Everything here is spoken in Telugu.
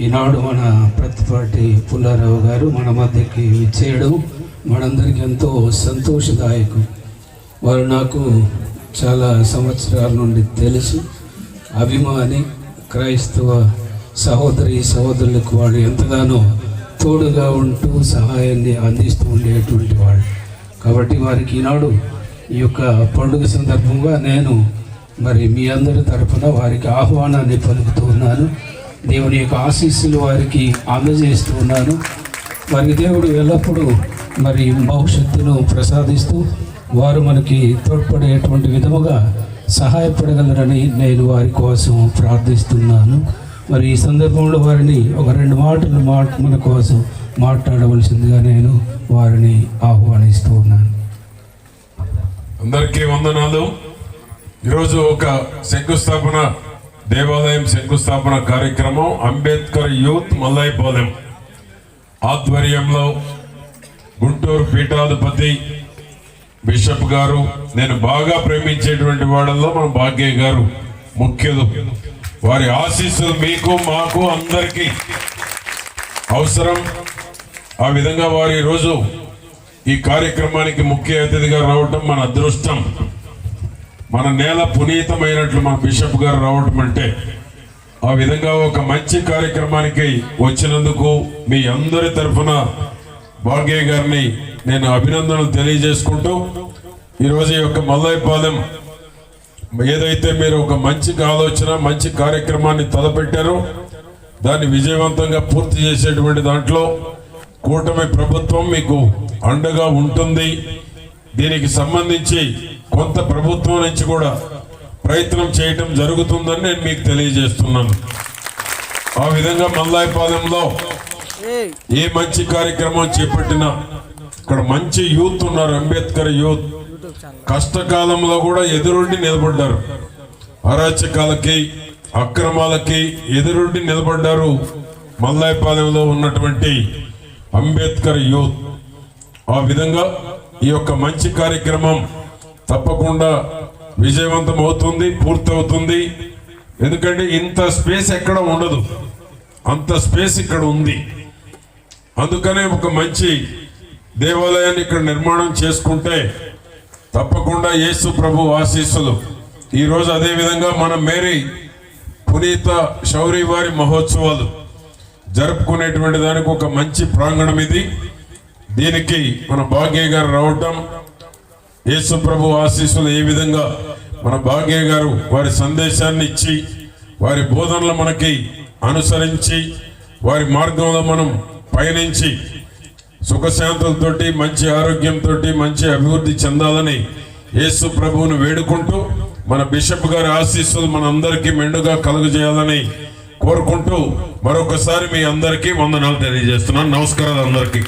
ఈనాడు మన ప్రతిపాటి పుల్లారావు గారు మన మధ్యకి చేయడం మనందరికీ ఎంతో సంతోషదాయకం. వారు నాకు చాలా సంవత్సరాల నుండి తెలుసు. అభిమాని క్రైస్తవ సహోదరి సహోదరులకు వాళ్ళు ఎంతగానో తోడుగా ఉంటూ సహాయాన్ని అందిస్తూ ఉండేటువంటి వాళ్ళు. కాబట్టి వారికి ఈనాడు ఈ యొక్క పండుగ సందర్భంగా నేను మరి మీ అందరి తరపున వారికి ఆహ్వానాన్ని పలుకుతూ ఉన్నాను. దేవుని యొక్క ఆశీస్సులు వారికి అందజేస్తూ ఉన్నాను. వారికి దేవుడు ఎల్లప్పుడూ మరి భవిష్యత్తును ప్రసాదిస్తూ వారు మనకి తోడ్పడేటువంటి విధముగా సహాయపడగలరని నేను వారి కోసం ప్రార్థిస్తున్నాను. మరి ఈ సందర్భంలో వారిని ఒక రెండు మాటలు మాట మన కోసం మాట్లాడవలసిందిగా నేను వారిని ఆహ్వానిస్తూ ఉన్నాను. అందరికీ వందనాలు. ఈరోజు ఒక శంకుస్థాపన దేవాలయం శంకుస్థాపన కార్యక్రమం అంబేద్కర్ యూత్ మల్లాయిపాలెం ఆధ్వర్యంలో గుంటూరు పీఠాధిపతి బిషప్ గారు నేను బాగా ప్రేమించేటువంటి వాళ్ళల్లో మన భాగ్య గారు ముఖ్యులు. వారి ఆశీస్సులు మీకు మాకు అందరికీ అవసరం. ఆ విధంగా వారు ఈరోజు ఈ కార్యక్రమానికి ముఖ్య అతిథిగా రావటం మన అదృష్టం. మన నేల పునీతమైనట్లు మన బిషప్ గారు రావటం అంటే ఆ విధంగా ఒక మంచి కార్యక్రమానికి వచ్చినందుకు మీ అందరి తరఫున భాగ్య గారిని నేను అభినందనలు తెలియజేసుకుంటూ ఈరోజు యొక్క మల్లాయిపాలెం ఏదైతే మీరు ఒక మంచి ఆలోచన మంచి కార్యక్రమాన్ని తలపెట్టారో దాన్ని విజయవంతంగా పూర్తి చేసేటువంటి దాంట్లో కూటమి ప్రభుత్వం మీకు అండగా ఉంటుంది. దీనికి సంబంధించి కొంత ప్రభుత్వం నుంచి కూడా ప్రయత్నం చేయటం జరుగుతుందని నేను మీకు తెలియజేస్తున్నాను. ఆ విధంగా మల్లాయిపాలెంలో ఏ మంచి కార్యక్రమం చేపట్టినా ఇక్కడ మంచి యూత్ ఉన్నారు అంబేద్కర్ యూత్. కష్టకాలంలో కూడా ఎదురుండి నిలబడ్డారు. అరాచకాలకి అక్రమాలకి ఎదురుండి నిలబడ్డారు మల్లాయిపాలెంలో ఉన్నటువంటి అంబేద్కర్ యూత్. ఆ విధంగా ఈ యొక్క మంచి కార్యక్రమం తప్పకుండా విజయవంతం అవుతుంది పూర్తవుతుంది. ఎందుకంటే ఇంత స్పేస్ ఎక్కడ ఉండదు. అంత స్పేస్ ఇక్కడ ఉంది. అందుకనే ఒక మంచి దేవాలయాన్ని ఇక్కడ నిర్మాణం చేసుకుంటే తప్పకుండా యేసు ప్రభు ఆశీస్సులు. ఈరోజు అదేవిధంగా మన మేరీ పునీత శౌరి వారి మహోత్సవాలు జరుపుకునేటువంటి దానికి ఒక మంచి ప్రాంగణం ఇది. దీనికి మన భాగ్య గారు రావటం యేసు ప్రభు ఆశీస్సులు ఏ విధంగా మన భాగ్య గారు వారి సందేశాన్ని ఇచ్చి వారి బోధనలు మనకి అనుసరించి వారి మార్గంలో మనం పయనించి సుఖశాంతులతోటి మంచి ఆరోగ్యంతో మంచి అభివృద్ధి చెందాలని యేసు ప్రభువును వేడుకుంటూ మన బిషప్ గారి ఆశీస్సులు మన అందరికీ మెండుగా కలుగజేయాలని కోరుకుంటూ మరొకసారి మీ అందరికీ వందనాలు తెలియజేస్తున్నాను. నమస్కారాలు అందరికీ.